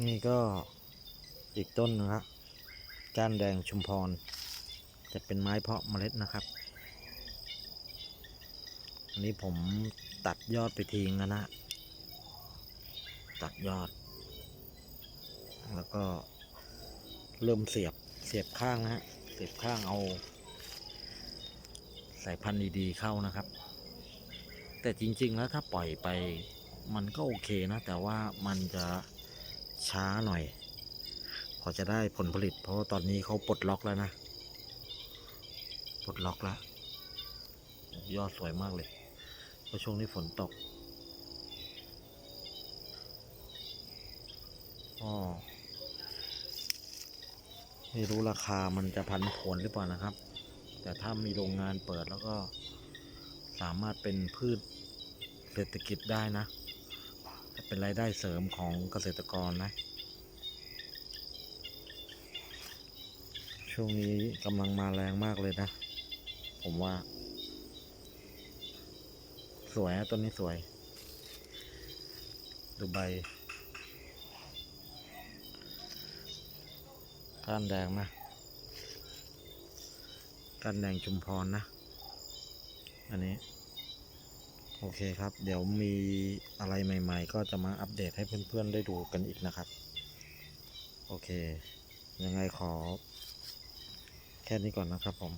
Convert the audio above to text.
นี่ก็อีกต้นนึงครับก้านแดงชุมพร จะเป็นไม้เพาะเมล็ดนะครับ อันนี้ผมตัดยอดไปทิ้งแล้วนะ ตัดยอด แล้วก็เริ่มเสียบเสียบข้างนะฮะ เสียบข้างเอา สายพันธุ์ดีๆเข้านะครับ แต่จริงๆแล้วถ้าปล่อยไปมันก็โอเคนะ แต่ว่ามันจะ ช้าหน่อย พอจะได้ผลผลิต เพราะว่าตอนนี้เขาปลดล็อกแล้วนะ ปลดล็อกแล้ว ยอดสวยมากเลย เพราะช่วงนี้ฝนตกก็ไม่รู้ราคามันจะพันผวนหรือเปล่านะครับ แต่ถ้ามีโรงงานเปิดแล้วก็สามารถเป็นพืชเศรษฐกิจได้นะ เป็นรายได้เสริมของเกษตรกรนะ ช่วงนี้กำลังมาแรงมากเลยนะ ผมว่า สวยนะต้นนี้สวย ดูใบก้านแดงนะก้านแดงชุมพรนะ อันนี้ โอเคครับ เดี๋ยวมีอะไรใหม่ ๆ ก็จะมาอัปเดตให้เพื่อนๆได้ดูกันอีกนะครับ โอเค ยังไงขอ แค่นี้ก่อนนะครับผม